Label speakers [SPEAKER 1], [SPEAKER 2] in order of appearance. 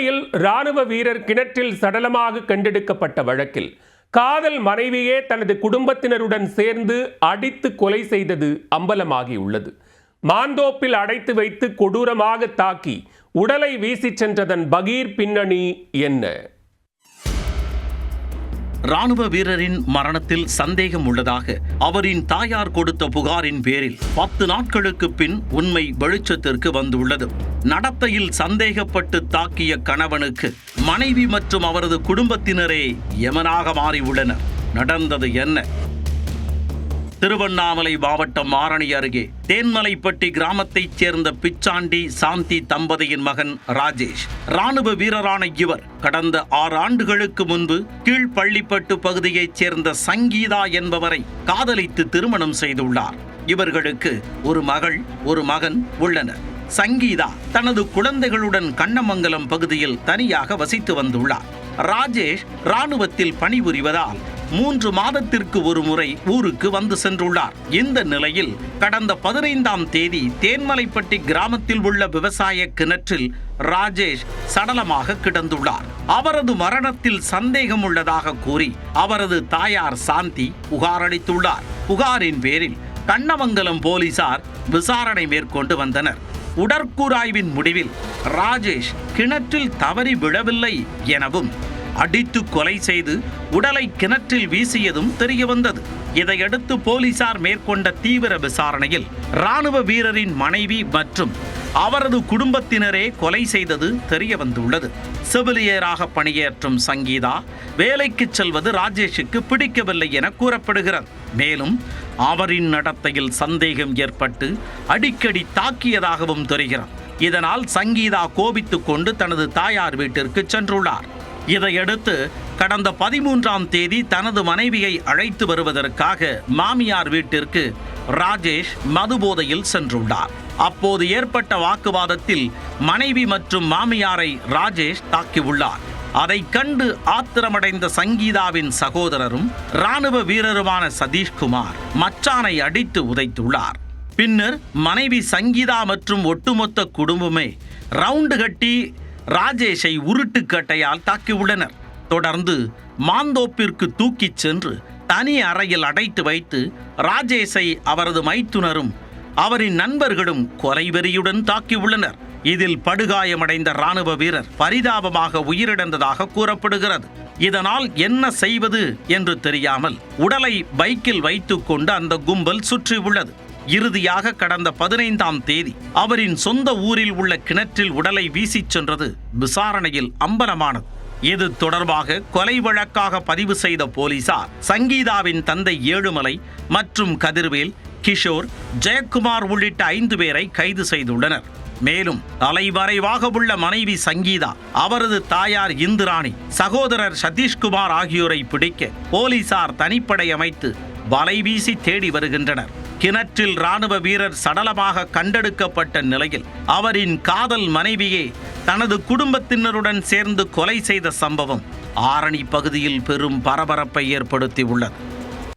[SPEAKER 1] ஆரணியில் ராணுவ வீரர் கிணற்றில் சடலமாக கண்டெடுக்கப்பட்ட வழக்கில் காதல் மனைவியே தனது குடும்பத்தினருடன் சேர்ந்து அடித்து கொலை செய்தது அம்பலமாகியுள்ளது. மாந்தோப்பில் அடைத்து வைத்து கொடூரமாக தாக்கி உடலை வீசிச் சென்றதன் பகீர் பின்னணி என்ன?
[SPEAKER 2] ராணுவ வீரரின் மரணத்தில் சந்தேகம் உள்ளதாக அவரின் தாயார் கொடுத்த புகாரின் பேரில் பத்து நாட்களுக்கு பின் உண்மை வெளிச்சத்திற்கு வந்துள்ளது. நடத்தையில் சந்தேகப்பட்டு தாக்கிய கணவனுக்கு மனைவி மற்றும் அவரது குடும்பத்தினரே யமனாக மாறியுள்ளனர். நடந்தது என்ன? திருவண்ணாமலை மாவட்டம் ஆரணி அருகே தேன்மலைப்பட்டி கிராமத்தைச் சேர்ந்த பிச்சாண்டி சாந்தி தம்பதியின் மகன் ராஜேஷ். ராணுவ வீரரான இவர் கடந்த ஆறு ஆண்டுகளுக்கு முன்பு கீழ்பள்ளிப்பட்டு பகுதியைச் சேர்ந்த சங்கீதா என்பவரை காதலித்து திருமணம் செய்துள்ளார். இவர்களுக்கு ஒரு மகள் ஒரு மகன் உள்ளனர். சங்கீதா தனது குழந்தைகளுடன் கண்ணமங்கலம் பகுதியில் தனியாக வசித்து வந்துள்ளார். ராஜேஷ் ராணுவத்தில் பணிபுரிவதால் மூன்று மாதத்திற்கு ஒரு முறை ஊருக்கு வந்து சென்றுள்ளார். இந்த நிலையில் கடந்த பதினைந்தாம் தேதி தேன்மலைப்பட்டி கிராமத்தில் உள்ள விவசாய கிணற்றில் ராஜேஷ் சடலமாக கிடந்துள்ளார். அவரது மரணத்தில் சந்தேகம் உள்ளதாக கூறி அவரது தாயார் சாந்தி புகார் அளித்துள்ளார். புகாரின் பேரில் கண்ணமங்கலம் போலீசார் விசாரணை மேற்கொண்டு வந்தனர். உடற்கூராய்வின் முடிவில் ராஜேஷ் கிணற்றில் தவறி விழவில்லை எனவும் அடித்து கொலை செய்து உடலை கிணற்றில் வீசியதும் தெரியவந்தது. இதையடுத்து போலீசார் மேற்கொண்ட தீவிர விசாரணையில் ராணுவ வீரரின் மனைவி மற்றும் அவரது குடும்பத்தினரே கொலை செய்தது தெரிய வந்துள்ளது செவிலியராக பணியேற்றும் சங்கீதா வேலைக்கு செல்வது ராஜேஷுக்கு பிடிக்கவில்லை என கூறப்படுகிறது. மேலும் அவரின் நடத்தையில் சந்தேகம் ஏற்பட்டு அடிக்கடி தாக்கியதாகவும் தெரிகிறது. இதனால் சங்கீதா கோபித்துக் கொண்டு தனது தாயார் வீட்டிற்கு சென்றுள்ளார். இதையடுத்து கடந்த பதிமூன்றாம் தேதி தனது மனைவியை அழைத்து வருவதற்காக மாமியார் வீட்டிற்கு ராஜேஷ் மதுபோதையில் சென்றுள்ளார். அப்போது ஏற்பட்ட வாக்குவாதத்தில் மனைவி மற்றும் மாமியாரை ராஜேஷ் தாக்கியுள்ளார். அதை கண்டு ஆத்திரமடைந்த சங்கீதாவின் சகோதரரும் ராணுவ வீரருமான சதீஷ்குமார் மச்சானை அடித்து உதைத்துள்ளார். பின்னர் மனைவி சங்கீதா மற்றும் ஒட்டுமொத்த குடும்பமே ரவுண்டு கட்டி ராஜேஷை உருட்டுக்கட்டையால் தாக்கியுள்ளனர். தொடர்ந்து மாந்தோப்பிற்கு தூக்கிச் சென்று தனி அறையில் அடைத்து வைத்து ராஜேஷை அவரது மைத்துனரும் அவரின் நண்பர்களும் கொலைவெறியுடன் தாக்கியுள்ளனர். இதில் படுகாயமடைந்த ராணுவ வீரர் பரிதாபமாக உயிரிழந்ததாக கூறப்படுகிறது. இதனால் என்ன செய்வது என்று தெரியாமல் உடலை பைக்கில் வைத்துக்கொண்டு அந்த கும்பல் சுற்றியுள்ளது. இறுதியாக கடந்த பதினைந்தாம் தேதி அவரின் சொந்த ஊரில் உள்ள கிணற்றில் உடலை வீசிச் சென்றது விசாரணையில் அம்பலமானது. இது தொடர்பாக கொலை வழக்காக பதிவு செய்த போலீசார் சங்கீதாவின் தந்தை ஏழுமலை மற்றும் கதிர்வேல் கிஷோர் ஜெயக்குமார் உள்ளிட்ட ஐந்து பேரை கைது செய்துள்ளனர். மேலும் தலைவரைவாக உள்ள மனைவி சங்கீதா அவரது தாயார் இந்திராணி சகோதரர் சதீஷ்குமார் ஆகியோரை பிடிக்க போலீசார் தனிப்படை அமைத்து வலைவீசி தேடி வருகின்றனர். கிணற்றில் ராணுவ வீரர் சடலமாக கண்டெடுக்கப்பட்ட நிலையில் அவரின் காதல் மனைவியே தனது குடும்பத்தினருடன் சேர்ந்து கொலை செய்த சம்பவம் ஆரணி பகுதியில் பெரும் பரபரப்பை ஏற்படுத்தியுள்ளது.